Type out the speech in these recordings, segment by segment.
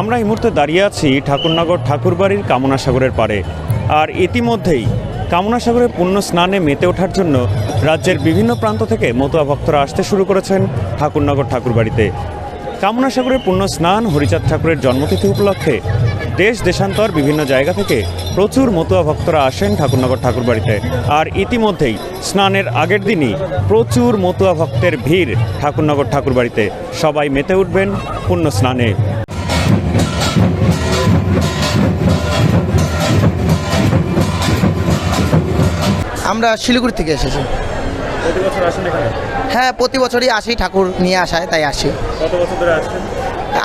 আমরা এই মুহূর্তে দাঁড়িয়ে আছি ঠাকুরনগর ঠাকুরবাড়ির কামনা সাগরের পাড়ে। আর ইতিমধ্যেই কামনা সাগরের পুণ্য স্নানে মেতে ওঠার জন্য রাজ্যের বিভিন্ন প্রান্ত থেকে মতুয়া ভক্তরা আসতে শুরু করেছেন ঠাকুরনগর ঠাকুরবাড়িতে। কামনা সাগরের পুণ্য স্নান, হরিচাঁদ ঠাকুরের জন্মতিথি উপলক্ষে দেশ, দেশান্তর বিভিন্ন জায়গা থেকে প্রচুর মতুয়া ভক্তরা আসেন ঠাকুরনগর ঠাকুরবাড়িতে। আর ইতিমধ্যেই স্নানের আগের দিনই প্রচুর মতুয়া ভক্তের ভিড় ঠাকুরনগর ঠাকুরবাড়িতে। সবাই মেতে উঠবেন পুণ্য স্নানে। আমরা শিলিগুড়ি থেকে এসেছি। প্রতি বছর আসেন এখানে? হ্যাঁ প্রতি বছরই আসি ঠাকুর নিয়ে আসায় তাই আসি। কত বছর ধরে আসছেন?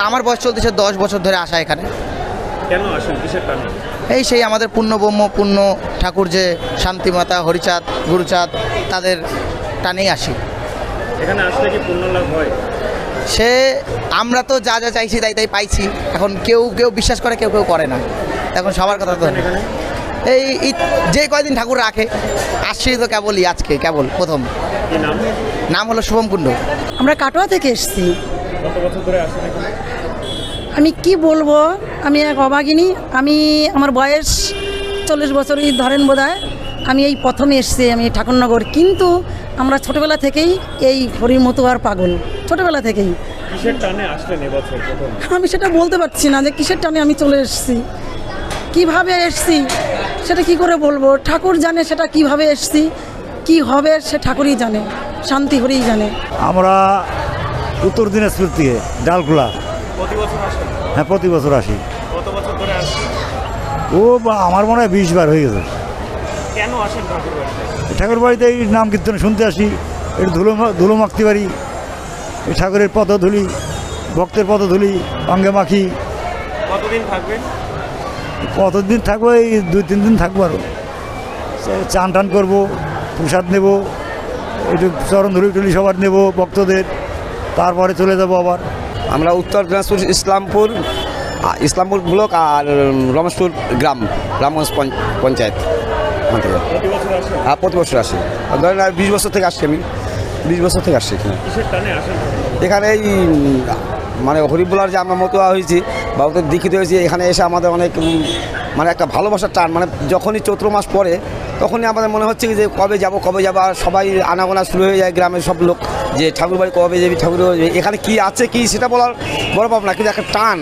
আমার বয়স চলতেছে দশ বছর ধরে আসা এখানে। কেন আসেন? কিসের কারণে? এই সেই আমাদের পূর্ণ ব্রহ্ম পূর্ণ ঠাকুর যে শান্তিমাতা হরিচাঁদ গুরুচাঁদ তাদের টানেই আসি। এখানে আসলে কি পুণ্য লাভ হয়? সে আমরা তো যা যা চাইছি তাই তাই পাইছি। এখন কেউ কেউ বিশ্বাস করে কেউ কেউ করে না। এখন সবার কথা তো এই ঈদ- যে কয়দিন ঠাকুর রাখে আসছি তো কেবলই আজকে কেবল প্রথম। নাম নাম হলো শুভম কুণ্ড। আমরা কাটোয়া থেকে এসেছি। কত বছর ধরে আসেন এখানে? আমি কি বলব আমি এক অভাগিনী আমি আমার বয়স চল্লিশ বছরই ধরেন বোধ আমি এই প্রথমে এসেছি আমি ঠাকুরনগর কিন্তু আমরা ছোটবেলা থেকেই এই হরির মতো আর পাগল। ছোটবেলা থেকেই। কিসের টানে আসলেন এবছর প্রথম? আমি সেটা বলতে পারছি না যে কিসের টানে আমি চলে এসেছি। কীভাবে এসেছি সেটা কি করে বলব? ঠাকুর জানে সেটা কীভাবে এসেছি কি হবে সে ঠাকুরই জানে শান্তি হরেই জানে। আমরা উত্তর দিনাজপুর থেকে ডালখোলা প্রতি বছর আসেন? হ্যাঁ প্রতি বছর আসি। ও বা- আমার মনে হয় বিশ বার হয়ে গেছে। কেন আসেন ঠাকুর বাড়িতে ঠাকুর বাড়িতে এই নাম কীর্তন শুনতে আসি। একটু ধুলো মা- ধুলো মাখতে পারি। এই ঠাকুরের পদধূলি ভক্তের পদধূলি অঙ্গে মাখি। কতদিন থাকবেন? কতদিন থাকব? এই দুই তিন দিন থাকব আরও চান টান করব প্রসাদ নেব একটু চরণ ধুলি টুলি সবার নেব ভক্তদের। তারপরে চলে যাব আবার। আমরা উত্তর দিনাজপুর ইসলামপুর ইসলামপুর ব্লক আর রমেশপুর গ্রাম রামগঞ্জ পঞ্চায়েত। থেকে। হ্যাঁ প্রতি বছর আসি। ধরেন, আর বিশ বছর থেকে আসছি আমি। বিশ বছর থেকে আসছি এখানে। এখানে এই মানে হরিবোলার যে আমরা মতোয়া হয়েছি বা ওদের দীক্ষিত হয়েছি, এখানে এসে আমাদের অনেক মানে একটা ভালোবাসার টান। মানে যখনই চৈত্র মাস পড়ে, তখনই আমাদের মনে হচ্ছে যে কবে যাব, কবে যাব, আর সবাই আনাগোনা শুরু হয়ে যায় গ্রামের সব লোক যে ঠাকুর বাড়ি কবে যাবি, ঠাকুর। এখানে কি আছে কি সেটা বলার বড় পাব না কিন্তু একটা টান।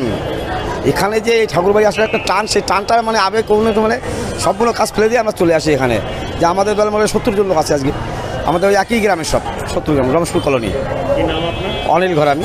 এখানে যে ঠাকুর বাড়ি আসলে একটা টান সেই টানটা মানে আবেগ কোনো মানে সবগুলো কাজ ফেলে দিয়ে আমরা চলে আসি এখানে। যে আমাদের দল মানে সত্তর জন লোক আছে আজকে। আমাদের ওই একই গ্রামের সব সত্তর গ্রাম রমেশপুর কলোনি। অনিল ঘর আমি